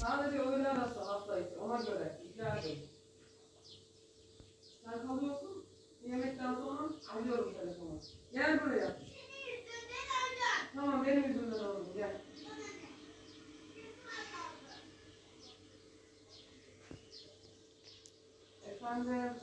Sadece öğle arası hafta içi. Ona göre. İkrar edin. Sen kalıyorsun. Yemekten sonra alıyorum telefonu. Gel buraya. Tamam benim yüzümden oldu. Gel. Efendim.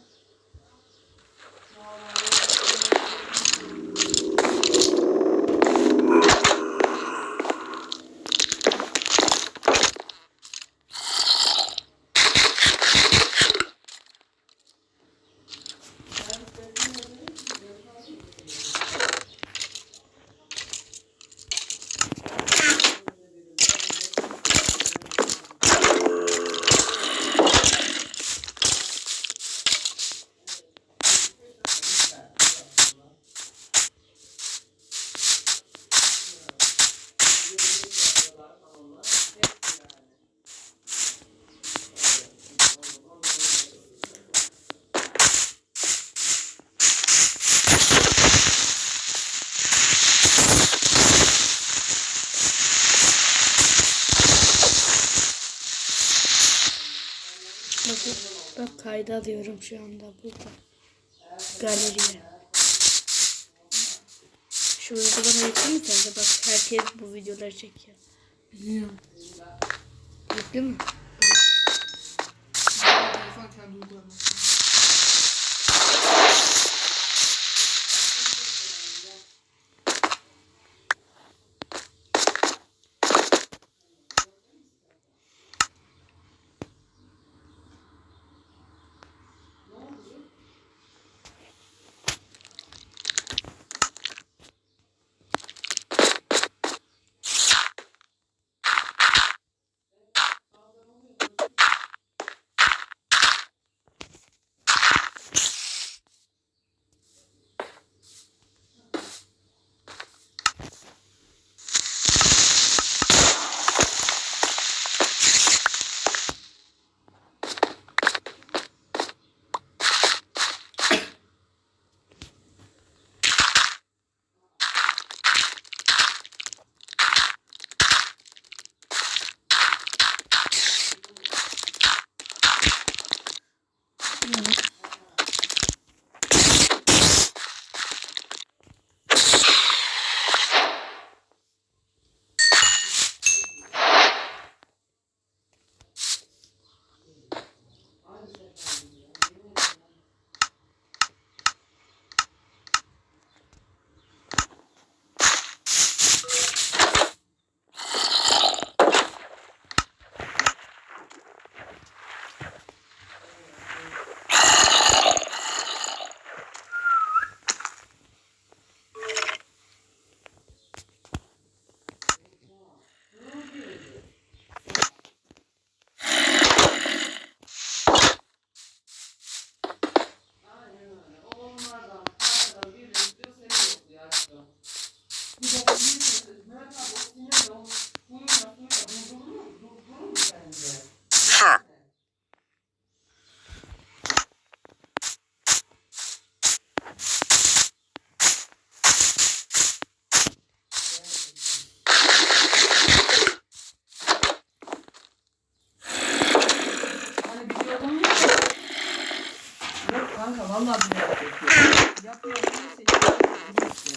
Bakın, bak kayda alıyorum şu anda burada. Galeriye. Şu uygulama yüklü mü sence? Bak herkes bu videoları çekiyor. Biliyorum. Yüklü mü? Telefon kendi uygulaması. Vallahi bilerek yapıyor. Yapıyor neyse.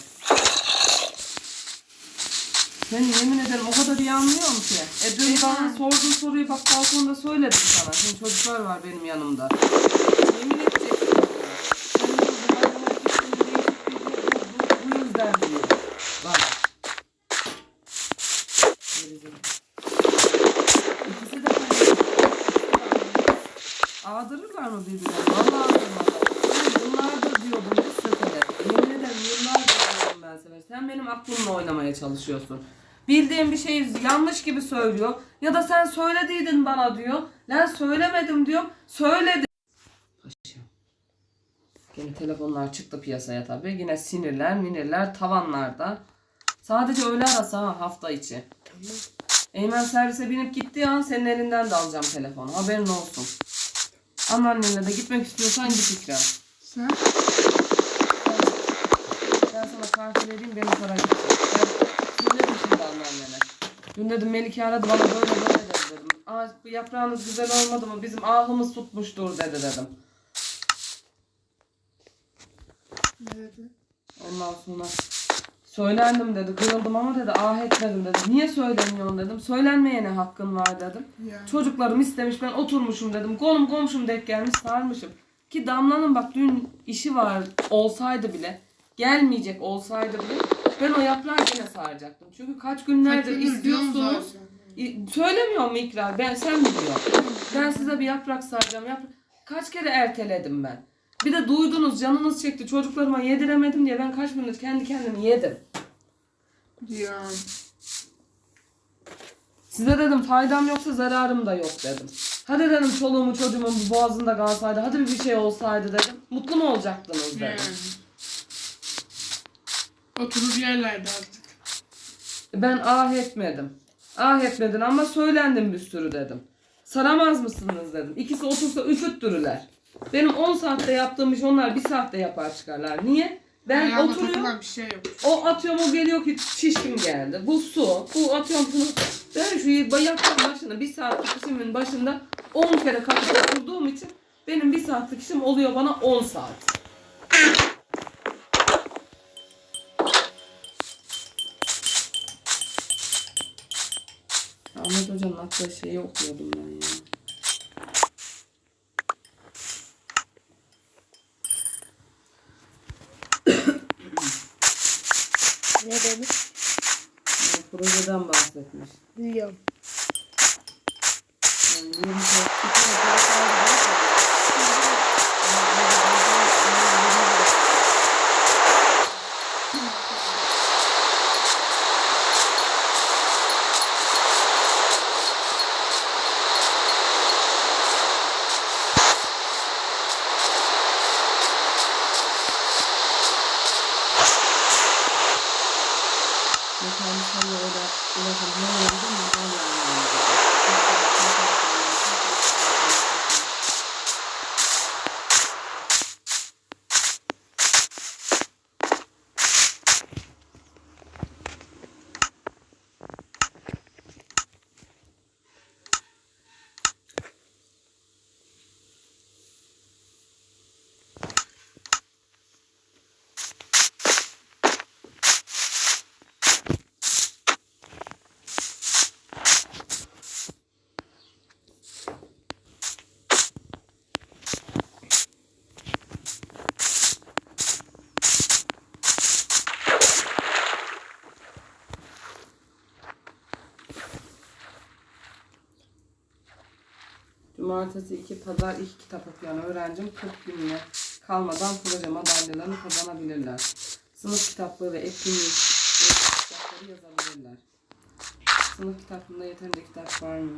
Ben yemin ederim o kadar iyi anlıyorum ki. E dün bana sorduğun soruyu bak balkonda söyledim sana. Şimdi çocuklar var benim yanımda. Yemin edeceksin. Sen diyor, bu hayvan hareketlerinde değişikliği yok, bu- bu- yüzden diyor. Bak. İkisi de aynı. Ağdırırlar mı birbirlerine? Vallahi diyordum bu sefere. Yemin ederim yıllardır diyordum ben sefer. Sen benim aklımla oynamaya çalışıyorsun. Bildiğim bir şeyi yanlış gibi söylüyor. Ya da sen söylediydin bana diyor. Lan söylemedim diyor. Söyledim. Paşam. Yine telefonlar çıktı piyasaya tabii. Yine sinirler minirler tavanlarda. Sadece öğle arası ha hafta içi. Tamam. Eymen servise binip gittiği an senin elinden de alacağım telefonu. Haberin olsun. Anneannenle de gitmek istiyorsan git ikram. Sen? Ben sana kartı vereyim benim para gidecek. Ben söyledim şimdi anneannene. Dün dedim Melike aradı bana böyle böyle dedi dedim. ağaç, bu yaprağınız güzel olmadı mı? Bizim ahımız tutmuştur dedi dedim. Ne dedi? Ondan sonra söylendim dedi. Kırıldım ama dedi ah etmedim dedi. Niye söylemiyorsun dedim. Söylenmeyene hakkın var dedim. Yani. Çocuklarım istemiş ben oturmuşum dedim. Konum komşum denk gelmiş sarmışım. Ki Damla'nın bak dün işi var olsaydı bile gelmeyecek olsaydı bile ben o yaprağı yine saracaktım. Çünkü kaç günlerdir diyorum istiyorsunuz. İ- Söylemiyor mu İkrar? Ben sen biliyorsun. Ben size bir yaprak saracağım. Yaprak... Kaç kere erteledim ben. Bir de duydunuz canınız çekti çocuklarıma yediremedim diye ben kaç gündür kendi kendimi yedim. Ya. Size dedim faydam yoksa zararım da yok dedim. Hadi dedim çoluğumu çocuğumun bu boğazında kalsaydı, hadi bir şey olsaydı dedim. Mutlu mu olacaktınız dedim. Yani. Oturur yerlerde artık. Ben ah etmedim. Ah etmedin ama söylendim bir sürü dedim. Saramaz mısınız dedim. İkisi otursa üşüttürürler. Benim 10 saatte yaptığım iş onlar 1 saatte yapar çıkarlar. Niye? Ben Ayağıma oturuyorum. bir şey yok. O atıyorum o geliyor ki şişkin geldi. Bu su. Bu atıyorum şunu. Ben şu yaptığım başında bir saatlik işimin başında 10 kere kalkıp oturduğum için benim bir saatlik işim oluyor bana 10 saat. Ahmet Hoca'nın attığı şeyi okuyordum ben ya. Ne demiş? Yani projeden bahsetmiş. Biliyorum. Yani 20 Mekanı sana öyle ulaşım ne oldu Cumartesi iki, pazar iki kitap okuyan öğrencim 40 gününe kalmadan proje madalyalarını kazanabilirler. Sınıf kitaplığı ve etkinlik kitapları yazabilirler. Sınıf kitaplığında yeterince kitap var mı?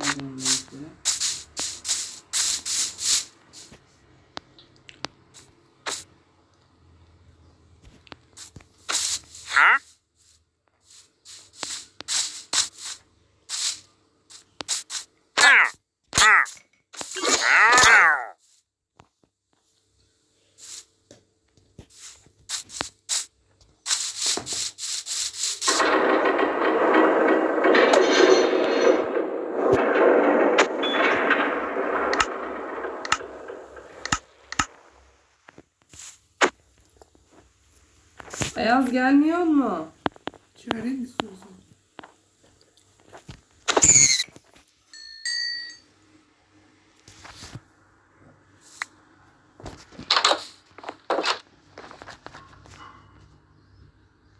Beyaz gelmiyor mu? Çağırayım mı istiyorsan?